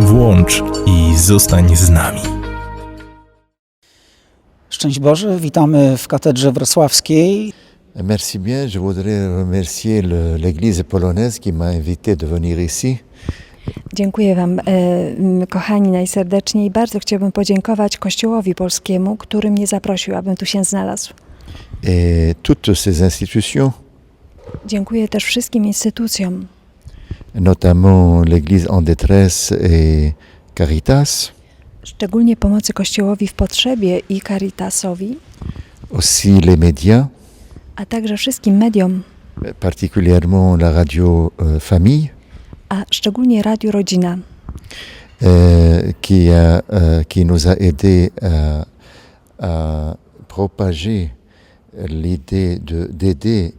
Włącz i zostań z nami. Szczęść Boże, witamy w katedrze wrocławskiej. Merci bien. Je voudrais remercier l'Église polonaise qui m'a invité de venir ici. Dziękuję Wam, e, kochani, najserdeczniej. Bardzo chciałbym podziękować Kościołowi Polskiemu, który mnie zaprosił, abym tu się znalazł. Et toutes ces institutions, Dziękuję też wszystkim instytucjom, notamment l'Église en détresse et Caritas, szczególnie pomocy Kościołowi w potrzebie i Caritasowi, aussi les médias, a także wszystkim mediom, particulièrement la radio euh, Famille, a szczególnie Radio Rodzina, euh, qui, a, euh, qui nous a aidés à, à propager l'idée de- d'aider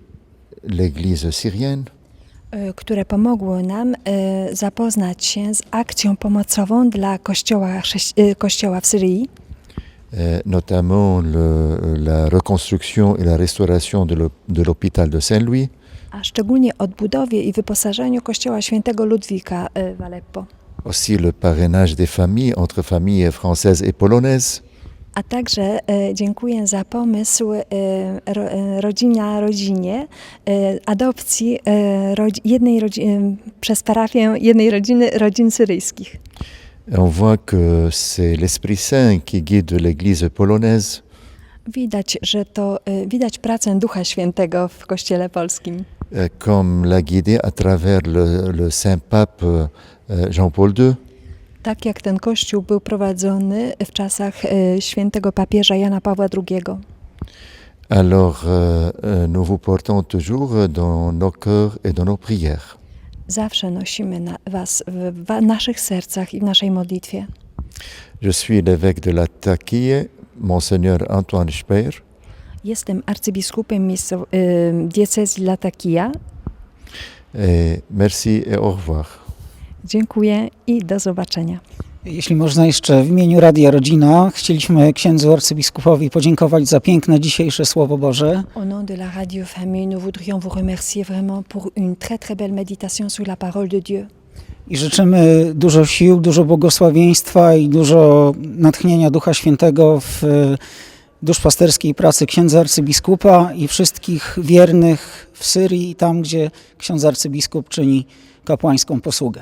l'Église syrienne. E, które pomogły nam e, zapoznać się z akcją pomocową dla Kościoła, e, kościoła w Syrii, notamment le- la reconstruction et la restauration de l'hô- de l'hôpital de Saint-Louis, a szczególnie odbudowie i wyposażeniu Kościoła Świętego Ludwika w Aleppo. aussi le parrainage des familles entre familles françaises et polonaises, A także e, dziękuję za pomysł e, e, rodzina rodzinie, adopcji jednej rodzi, e, przez parafię jednej rodziny rodzin syryjskich. On voit que c'est l'Esprit Saint qui guide l'Église polonaise Widać, że to widać pracę Ducha Świętego w Kościele Polskim. comme l'a guidé à travers le, le Saint Pape Jean-Paul II. Tak jak ten kościół był prowadzony w czasach e, świętego papieża Jana Pawła II. Alors euh, euh, nous vous portons toujours dans nos cœurs et dans nos prières. Zawsze nosimy na was w, w naszych sercach i w naszej modlitwie. Je suis l'évêque de la Taquille, Monseigneur Antoine Speer. Jestem arcybiskupem e, diecezji Latakija. Et merci et au revoir. Dziękuję i do zobaczenia. Jeśli można jeszcze w imieniu Radia Rodzina, chcieliśmy księdzu arcybiskupowi podziękować za piękne dzisiejsze Słowo Boże. Au nom de la Radio Famille, nous voudrions vous remercier vraiment pour une très très belle méditation sur la parole de Dieu. I życzymy dużo sił, dużo błogosławieństwa i dużo natchnienia Ducha Świętego w duszpasterskiej pracy księdza arcybiskupa i wszystkich wiernych w Syrii i tam, gdzie ksiądz arcybiskup czyni kapłańską posługę.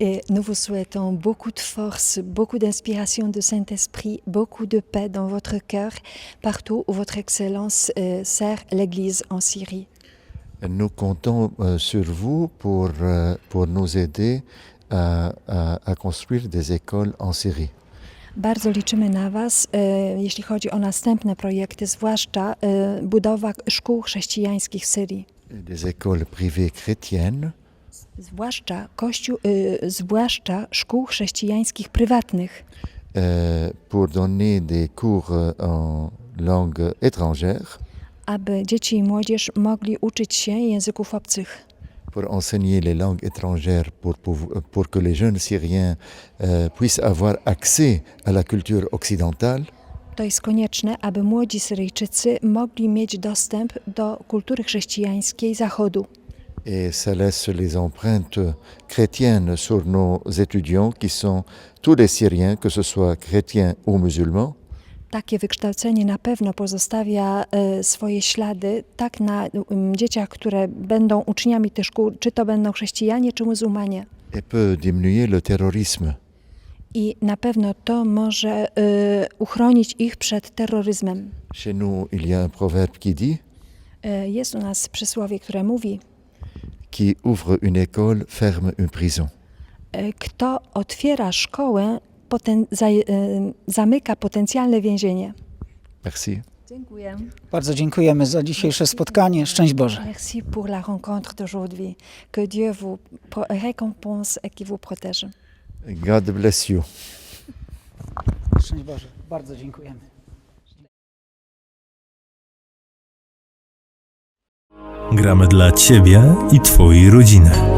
Et nous vous souhaitons beaucoup de force, beaucoup d'inspiration de Saint-Esprit, beaucoup de paix dans votre cœur, partout où votre Excellence euh, sert l'Église en Syrie. Nous comptons euh, sur vous pour, euh, pour nous aider à, à- à construire des écoles en Syrie. Bardzo liczymy na Was, e, jeśli chodzi o następne projekty, zwłaszcza e, budowa szkół chrześcijańskich w Syrii. Des écoles privées chrétiennes. Zwłaszcza, kościół, e, zwłaszcza szkół chrześcijańskich prywatnych, euh, pour donner des cours euh, en langue étrangère, aby dzieci i młodzież mogli uczyć się języków obcych, pour enseigner les langues étrangères, pour, que les jeunes Syriens euh, puissent avoir accès à la culture occidentale. To jest konieczne, aby młodzi Syryjczycy mogli mieć dostęp do kultury chrześcijańskiej Zachodu. Et ça laisse les empreintes chrétiennes sur nos étudiants qui sont tous les Syriens, que ce soit chrétiens ou musulmans. Takie wykształcenie na pewno pozostawia e, swoje ślady tak na dzieciach, które będą uczniami tych szkół, czy to będą chrześcijanie, czy muzułmanie. et peut diminuer le terrorisme. I na pewno to może e, uchronić ich przed terroryzmem. Chez nous, il y a un proverbe qui dit E, Jest u nas przysłowie, które mówi: Qui ouvre une école ferme une prison. Kto otwiera szkołę, poten, za, e, zamyka potencjalne więzienie. Merci. Dziękuję. Bardzo dziękujemy za dzisiejsze spotkanie. Szczęść Boże. Merci pour la rencontre d'aujourd'hui. Que Dieu vous récompense et qu'il vous protège. God bless you. Szczęść Boże. Bardzo dziękujemy. Gramy dla Ciebie i Twojej rodziny.